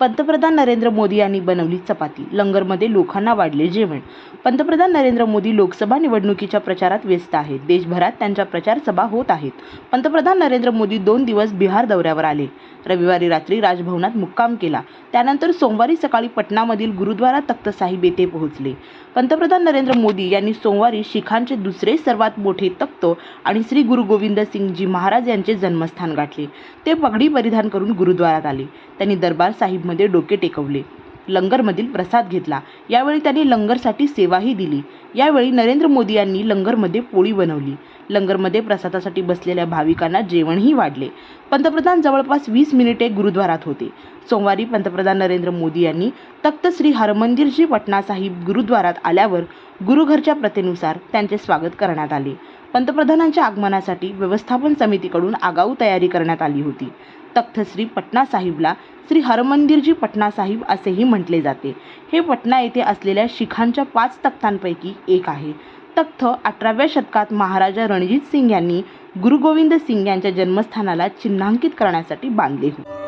पंतप्रधान नरेंद्र मोदी यांनी बनवली चपाती. लंगरमध्ये लोकांना वाढले जेवण. पंतप्रधान नरेंद्र मोदी लोकसभा निवडणुकीच्या प्रचारात व्यस्त आहेत. देशभरात त्यांच्या प्रचार सभा होत आहेत. पंतप्रधान नरेंद्र मोदी दोन दिवस बिहार दौऱ्यावर आले. रविवारी रात्री राजभवनात मुक्काम केला. त्यानंतर सोमवारी सकाळी पटनामधील गुरुद्वारा तख्त साहिब येथे पोहोचले. पंतप्रधान नरेंद्र मोदी यांनी सोमवारी शिखांचे दुसरे सर्वात मोठे तख्त आणि श्री गुरु गोविंद सिंगजी महाराज यांचे जन्मस्थान गाठले. ते पगडी परिधान करून गुरुद्वारात आले. त्यांनी दरबार साहिबमध्ये डोके टेकवले. लंगरमधील प्रसाद घेतला. यावेळी त्यांनी लंगरसाठी सेवाही दिली. यावेळी नरेंद्र मोदी यांनी लंगरमध्ये पोळी बनवली. लंगरमध्ये प्रसादासाठी बसलेल्या भाविकांना जेवणही वाढले. पंतप्रधान जवळपास वीस मिनिटे गुरुद्वारात होते. सोमवारी पंतप्रधान नरेंद्र मोदी यांनी तख्त श्री हरमंदिरजी पटना साहिब गुरुद्वारात आल्यावर गुरुघरच्या प्रथेनुसार त्यांचे स्वागत करण्यात आले. पंतप्रधानांच्या आगमनासाठी व्यवस्थापन समितीकडून आगाऊ तयारी करण्यात आली होती. तख्त श्री पटना साहिबला श्री हरमंदिरजी पटना साहिब असेही म्हटले जाते. हे पटना येथे असलेल्या शिखांच्या पाच तख्तांपैकी एक आहे. तख्त अठराव्या शतकात महाराजा रणजित सिंग यांनी गुरु गोविंद सिंग यांच्या जन्मस्थानाला चिन्हांकित करण्यासाठी बांधले होते.